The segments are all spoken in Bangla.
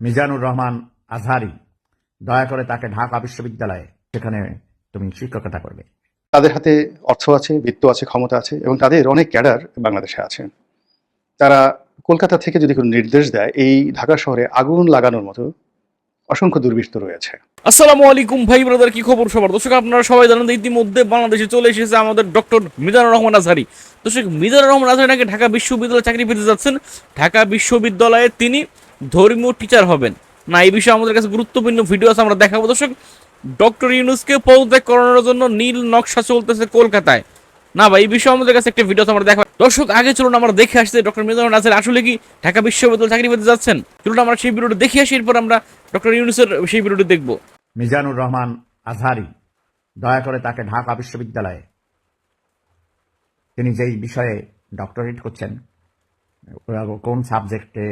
মিজানুর রহমান আজহারি দয়া করে তাকে ঢাকা বিশ্ববিদ্যালয়ে সেখানে তুমি শিক্ষকতা করবে। তাদের হাতে অর্থ আছে বৃত্ত আছে ক্ষমতা আছে এবং তাদের অনেক ক্যাডার বাংলাদেশে আছে তারা কলকাতা থেকে যদি কোনো নির্দেশ দেয় এই ঢাকা শহরে আগুন লাগানোর মতো অসংখ্য দুর্বৃত্ত রয়েছে। আসসালামু আলাইকুম ভাই ব্রাদার কি খবর সবার? দর্শক আপনারা সবাই জানেন ইতিমধ্যে বাংলাদেশে চলে এসেছে আমাদের ডক্টর মিজানুর রহমান আজহারি। দর্শক মিজানুর রহমান আজহারি নাকি ঢাকা বিশ্ববিদ্যালয়ে চাকরি পেতে যাচ্ছেন? ঢাকা বিশ্ববিদ্যালয়ে তিনি ধর্মীয় টিচার হবেন। না, এই বিষয়ে আমাদের কাছে গুরুত্বপূর্ণ ভিডিও আছে, আমরা দেখাবো। দর্শক ডক্টর ইউনুসকে পদত্যাগ করানোর জন্য নীল নকশা চলতেছে কলকাতায়। না ভাই, এই বিষয়ে আমাদের কাছে একটা ভিডিও আমরা দেখা দর্শক, আগে চলুন, আমরা দেখে আসছি ডক্টর মিজানুর আজহারি আসলে কি ঢাকা বিশ্ববিদ্যালয়ে চাকরি পেতে যাচ্ছেন? চলুন, আমরা সেই ভিডিওটা দেখে আসি, এরপর আমরা ডক্টর ইউনুসের সেই ভিডিওটি দেখব। মিজানুর রহমান আজহারি, দয়া করে তাকে ঢাকা বিশ্ববিদ্যালয়ে। তিনি যেই বিষয়ে ডক্টরেট করছেন, কোন সাবজেক্টে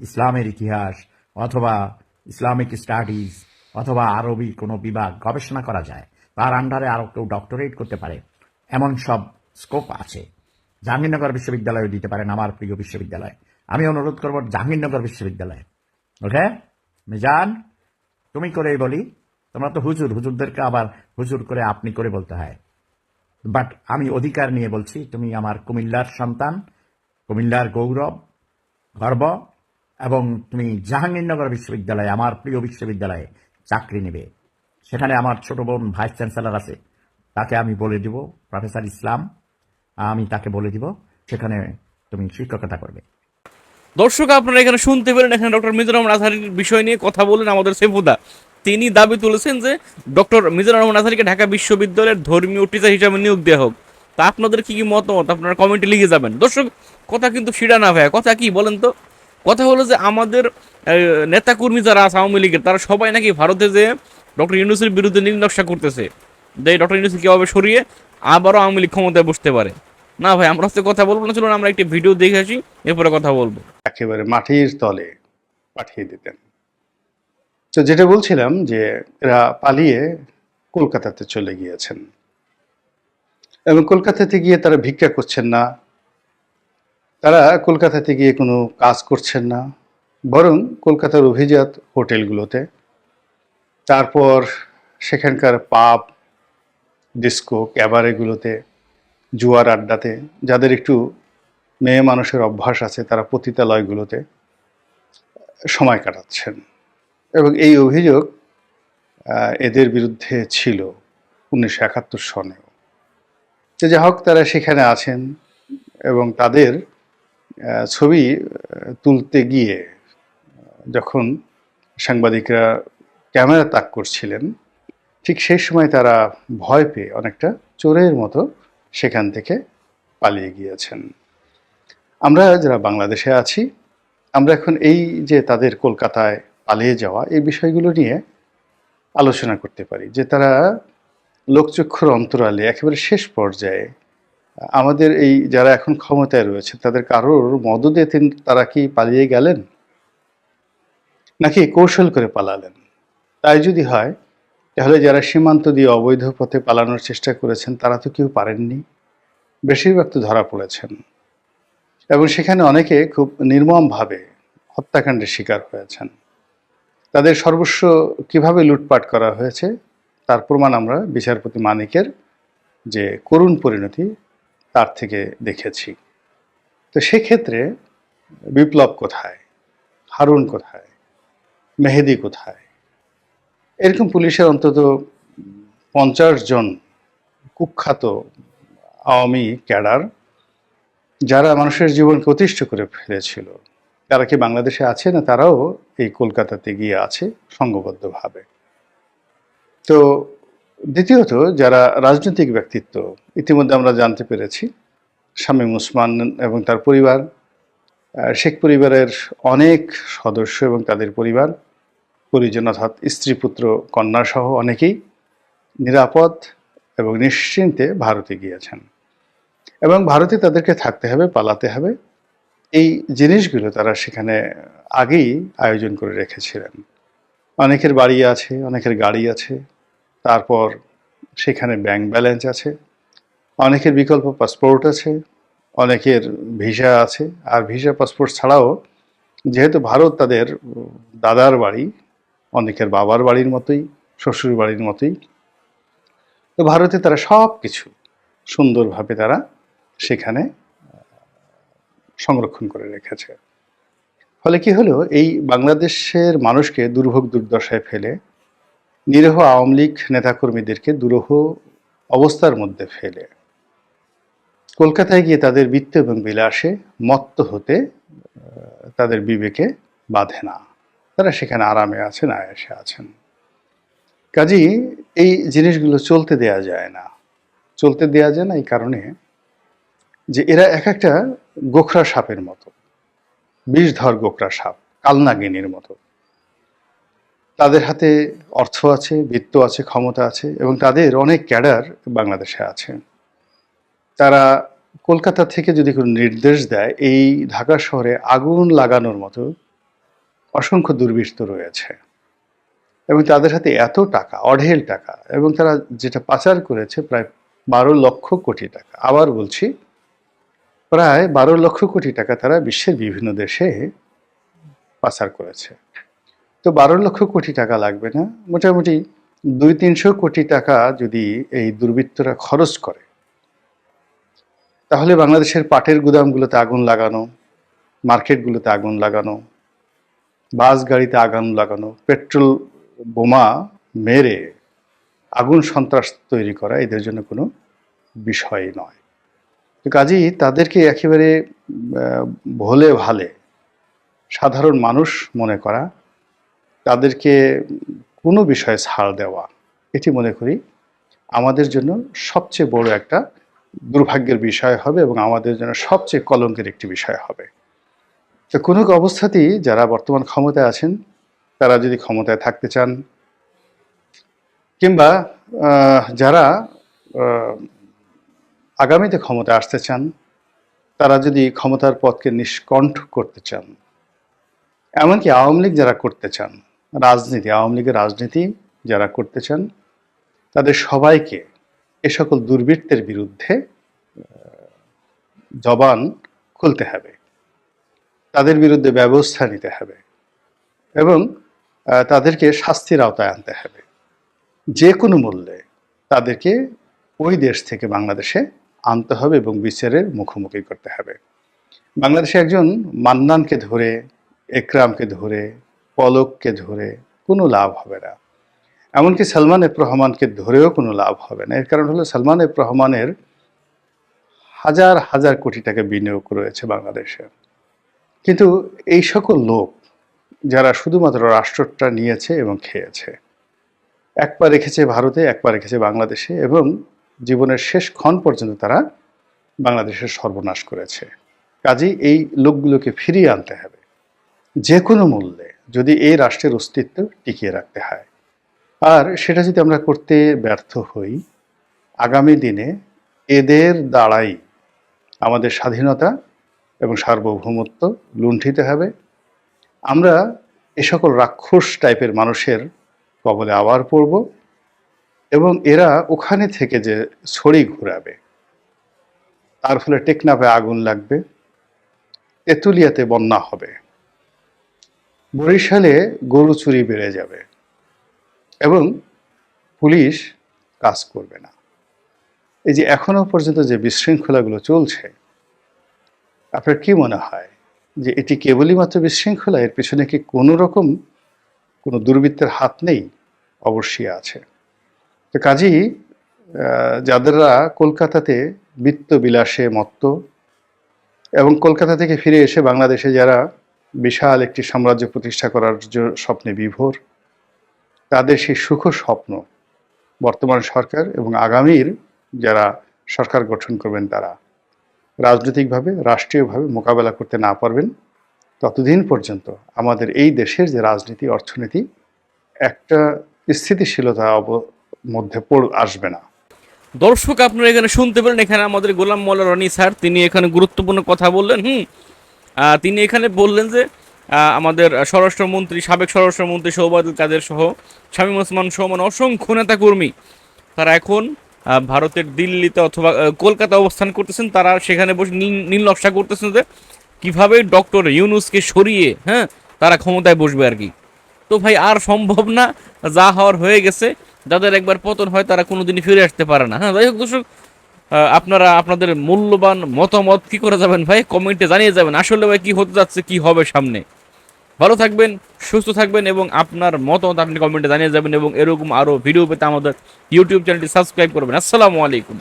ইসলামের ইতিহাস অথবা ইসলামিক স্টাডিজ অথবা আরবি কোনো বিভাগ গবেষণা করা যায়, তার আন্ডারে আরও কেউ ডক্টরেট করতে পারে, এমন সব স্কোপ আছে। জাহাঙ্গীরনগর বিশ্ববিদ্যালয়ে দিতে পারেন আমার প্রিয় বিশ্ববিদ্যালয়। আমি অনুরোধ করব জাহাঙ্গীরনগর বিশ্ববিদ্যালয়ে। ওকে? মিজান, তুমি করেই বলি, তোমরা তো হুজুর, হুজুরদেরকে আবার হুজুর করে আপনি করে বলতে হয়। বাট আমি অধিকার নিয়ে বলছি, তুমি আমার কুমিল্লার সন্তান, কুমিল্লার গৌরব গর্ব এবং তুমি জাহাঙ্গীরনগর বিশ্ববিদ্যালয়ে, আমার প্রিয় বিশ্ববিদ্যালয়ে চাকরি নেবে। সেখানে আমার ছোট বোন ভাইস চ্যান্সেলর আছে। তাকে আমি বলে দিব, প্রফেসর ইসলাম, আমি তাকে বলে দিব, সেখানে তুমি শিক্ষকতা করবে। দর্শক, আপনারা এখানে শুনতে পেলেন, এখানে ডক্টর মিজানুর রহমান আজহারির বিষয় নিয়ে কথা বলেন আমাদের সেফুদা। তিনি দাবি তুলেছেন যে, ডক্টর মিজানুর রহমান আজহারিকে ঢাকা বিশ্ববিদ্যালয়ের ধর্মীয় টিচার হিসাবে নিয়োগ দেওয়া হোক। তা আপনাদের কি কি মতামত? আপনারা কমেন্টে লিখে যাবেন। দর্শক কথা কিন্তু সিডা না ভাইয়া। কথা কি বলেন তো? কথা হলো যে আমাদের নেতাকর্মী যারা আছে আওয়ামী লীগের, তারা সবাই নাকি ভারতে যে ডক্টর ইউনুসের বিরুদ্ধে নীল নকশা করতেছে, যে ডক্টর ইউনুস কীভাবে সরিয়ে আবারও আওয়ামী লীগ ক্ষমতায় বসতে পারে। না ভাই, আমরা হচ্ছে কথা বলব না, চলুন আমরা একটি ভিডিও দেখে আসি, এরপরে কথা বলব। একেবারে মাটির তলে পাঠিয়ে দিতেন। তো যেটা বলছিলাম যে এরা পালিয়ে কলকাতাতে চলে গিয়েছেন। এবং কলকাতাতে গিয়ে তারা ভিক্ষা করছেন না তারা কলকাতাতে গিয়ে কোনো কাজ করছেন না, বরং কলকাতার অভিজাত হোটেলগুলোতে। তারপর সেখানকার পাব, ডিস্কো ক্যাবারেগুলোতে জুয়ার আড্ডাতে, যাদের একটু মেয়ে মানুষের অভ্যাস আছে, তারা পতিতালয়গুলোতে সময় কাটাচ্ছেন। এবং এই অভিযোগ এদের বিরুদ্ধে ছিল উনিশশো একাত্তর সনেও। তো যা হোক তারা সেখানে আছেন এবং তাদের ছবি তুলতে গিয়ে যখন সাংবাদিকরা ক্যামেরা তাক করছিলেন, ঠিক সেই সময় তারা ভয় পেয়ে অনেকটা চোরের মতো সেখান থেকে পালিয়ে গিয়েছেন। আমরা যারা বাংলাদেশে আছি, আমরা এখন এই যে তাদের কলকাতায় পালিয়ে যাওয়া, এই বিষয়গুলো নিয়ে আলোচনা করতে পারি, যে তারা লোকচক্ষুর অন্তরালে একেবারে শেষ পর্যায়ে আমাদের এই যারা এখন ক্ষমতায় রয়েছে তাদের কারোর মদদে তারা কি পালিয়ে গেলেন? নাকি কৌশল করে পালালেন? তাই যদি হয়, তাহলে যারা সীমান্ত দিয়ে অবৈধ পথে পালানোর চেষ্টা করেছেন, তারা তো কেউ পারেননি। বেশিরভাগ তো ধরা পড়েছেন। এবং সেখানে অনেকে খুব নির্মমভাবে হত্যাকাণ্ডের শিকার হয়েছেন। তাদের সর্বস্ব কীভাবে লুটপাট করা হয়েছে, তার প্রমাণ আমরা বিচারপতি মানিকের যে করুণ পরিণতি তার থেকে দেখেছি। তো সেক্ষেত্রে বিপ্লব কোথায়? হারুন কোথায়? মেহেদি কোথায়? এরকম পুলিশের অন্তত পঞ্চাশ জন কুখ্যাত আওয়ামী ক্যাডার, যারা মানুষের জীবনকে অতিষ্ঠ করে ফেলেছিল, তারা কি বাংলাদেশে আছে না তারাও এই কলকাতাতে গিয়ে আছে সংঘবদ্ধভাবে তো দ্বিতীয়ত, যারা রাজনৈতিক ব্যক্তিত্ব, ইতিমধ্যে আমরা জানতে পেরেছি, শামীম উসমান এবং তার পরিবার শেখ পরিবারের অনেক সদস্য এবং তাদের পরিবার, পরিজন অর্থাৎ স্ত্রী, পুত্র কন্যাসহ অনেকেই নিরাপদ এবং নিশ্চিন্তে ভারতে গিয়েছেন। এবং ভারতে তাদেরকে থাকতে হবে, পালাতে হবে। এই জিনিসগুলো তারা সেখানে আগেই আয়োজন করে রেখেছিলেন। অনেকের বাড়ি আছে, অনেকের গাড়ি আছে তারপর সেখানে ব্যাংক ব্যালেন্স আছে, অনেকের বিকল্প পাসপোর্ট আছে, অনেকের ভিসা আছে, আর ভিসা পাসপোর্ট ছাড়াও যেহেতু ভারত তাদের দাদার বাড়ি, অনেকের বাবার বাড়ির মতোই, শ্বশুর বাড়ির মতোই, তো ভারতে তারা সব কিছু সুন্দরভাবে তারা সেখানে সংরক্ষণ করে রেখেছে। ফলে কি হলো? এই বাংলাদেশের মানুষকে দুর্ভোগ দুর্দশায় ফেলে নিরীহ আওয়ামী লীগ নেতাকর্মীদেরকে দুরূহ অবস্থার মধ্যে ফেলে। কলকাতায় গিয়ে তাদের বৃত্ত এবং বিলাসে মত্ত হতে তাদের বিবেকে বাধে না। তারা সেখানে আরামে আছেন, আয়াসে আছেন। কাজী এই জিনিসগুলো চলতে দেয়া যায় না। চলতে দেয়া যায় না এই কারণে যে এরা এক একটা গোখরা সাপের মতো বিষধর গোখরা সাপ, কালনাগিনীর মতো। তাদের হাতে অর্থ আছে, বৃত্ত আছে, ক্ষমতা আছে এবং তাদের অনেক ক্যাডার বাংলাদেশে আছে। তারা কলকাতা থেকে যদি কোনো নির্দেশ দেয়, এই ঢাকা শহরে আগুন লাগানোর মতো অসংখ্য দুর্বৃত্ত রয়েছে এবং তাদের হাতে এত টাকা, অঢেল টাকা এবং তারা যেটা পাচার করেছে প্রায় বারো লক্ষ কোটি টাকা। আবার বলছি, প্রায় বারো লক্ষ কোটি টাকা তারা বিশ্বের বিভিন্ন দেশে পাচার করেছে। তো বারো লক্ষ কোটি টাকা লাগবে না? মোটামুটি দুই তিনশো কোটি টাকা যদি এই দুর্বৃত্তরা খরচ করে। তাহলে বাংলাদেশের পাটের গুদামগুলোতে আগুন লাগানো, মার্কেটগুলোতে আগুন লাগানো, বাস গাড়িতে আগুন লাগানো, পেট্রোল বোমা মেরে আগুন সন্ত্রাস তৈরি করা এদের জন্য কোনো বিষয় নয়। তো কাজেই তাদেরকে একেবারে ভোলে ভালে সাধারণ মানুষ মনে করা তাদেরকে কোনো বিষয়ে ছাড় দেওয়া, এটি মনে করি আমাদের জন্য সবচেয়ে বড় একটা দুর্ভাগ্যের বিষয় হবে এবং আমাদের জন্য সবচেয়ে কলঙ্কের একটি বিষয় হবে। তো কোনো অবস্থাতেই যারা বর্তমান ক্ষমতায় আছেন, তারা যদি ক্ষমতায় থাকতে চান কিংবা যারা আগামীতে ক্ষমতায় আসতে চান, তারা যদি ক্ষমতার পথকে নিষ্কণ্ঠ করতে চান, এমনকি আওয়ামী লীগ যারা করতে চান রাজনীতি, আওয়ামী লীগের রাজনীতি যারা করতে চান তাদের সবাইকে এ সকল দুর্বৃত্তের বিরুদ্ধে জবান খুলতে হবে। তাদের বিরুদ্ধে ব্যবস্থা নিতে হবে এবং তাদেরকে শাস্তির আওতায় আনতে হবে। যে কোনো মূল্যে তাদেরকে ওই দেশ থেকে বাংলাদেশে আনতে হবে এবং বিচারের মুখোমুখি করতে হবে। বাংলাদেশে একজন মান্নানকে ধরে, একরামকে ধরে পলককে ধরে কোনো লাভ হবে না। এমনকি সালমান এফ রহমানকে ধরেও কোনো লাভ হবে না। এর কারণ হলো সালমান এফ রহমানের হাজার হাজার কোটি টাকা বিনিয়োগ রয়েছে বাংলাদেশে। কিন্তু এই সকল লোক যারা শুধুমাত্র রাষ্ট্রটা নিয়েছে এবং খেয়েছে, এক পা রেখেছে ভারতে, এক পা রেখেছে বাংলাদেশে এবং জীবনের শেষ ক্ষণ পর্যন্ত তারা বাংলাদেশের সর্বনাশ করেছে। কাজেই এই লোকগুলোকে ফিরিয়ে আনতে হবে। যে কোনো মূল্যে যদি এই রাষ্ট্রের অস্তিত্ব টিকিয়ে রাখতে হয়। আর সেটা যদি আমরা করতে ব্যর্থ হই, আগামী দিনে এদের দ্বারাই আমাদের স্বাধীনতা এবং সার্বভৌমত্ব লুণ্ঠিত হবে। আমরা এ সকল রাক্ষস টাইপের মানুষের কবলে আবার পড়ব এবং এরা ওখানে থেকে যে ছড়ি ঘুরাবে, তার ফলে টেকনাফে আগুন লাগবে, তেঁতুলিয়াতে বন্যা হবে। বরিশালে গরু চুরি বেড়ে যাবে এবং পুলিশ কাজ করবে না। এই যে এখনও পর্যন্ত যে বিশৃঙ্খলাগুলো চলছে, আপনার কি মনে হয় যে এটি কেবলই মাত্র বিশৃঙ্খলা? এর পিছনে কি কোনো রকম কোনো দুর্বৃত্তের হাত নেই? অবশ্যই আছে। তো কাজেই যাদেররা কলকাতাতে বৃত্ত বিলাসে মত্ত এবং কলকাতা থেকে ফিরে এসে বাংলাদেশে যারা বিশাল একটি সাম্রাজ্য প্রতিষ্ঠা করার স্বপ্নে বিভোর, তাদের সেই সুখ স্বপ্ন বর্তমান সরকার এবং আগামীর যারা সরকার গঠন করবেন তারা রাজনৈতিকভাবে, রাষ্ট্রীয়ভাবে মোকাবেলা করতে না পারবেন, ততদিন পর্যন্ত আমাদের এই দেশের যে রাজনীতি, অর্থনীতি, একটা স্থিতিশীলতা মধ্যে পড়, আসবে না। দর্শক, আপনারা এখানে শুনতে পেলেন, এখানে আমাদের গোলাম মোল্লা রনি স্যার, তিনি এখানে গুরুত্বপূর্ণ কথা বললেন। হুম তিনি এখানে বললেন যে আমাদের স্বরাষ্ট্রমন্ত্রী, সাবেক স্বরাষ্ট্রমন্ত্রী সৌবাদুল কাদের সহ শামীম ওসমান সহ মানে অসংখ্য নেতা কর্মী তারা এখন ভারতের দিল্লিতে অথবা কলকাতা অবস্থান করতেছেন, তারা সেখানে বসে নীল নকশা করতেছেন যে, কীভাবে ডক্টর ইউনুসকে সরিয়ে হ্যাঁ তারা ক্ষমতায় বসবে আর কি। তো ভাই, আর সম্ভব না, যা হওয়ার হয়ে গেছে, যাদের একবার পতন হয়, তারা কোনোদিনই ফিরে আসতে পারে না। হ্যাঁ যাই হোক দর্শক আপনারা আপনাদের মূল্যবান মতামত কি করে যাবেন ভাই? কমেন্টে জানিয়ে যাবেন। আসলে ভাই, কি হতে যাচ্ছে, কি হবে সামনে? ভালো থাকবেন, সুস্থ থাকবেন এবং আপনার মতামত আপনি কমেন্টে জানিয়ে যাবেন এবং এরকম আরও ভিডিও পেতে আমাদের ইউটিউব চ্যানেলটি সাবস্ক্রাইব করবেন। আসসালামু আলাইকুম।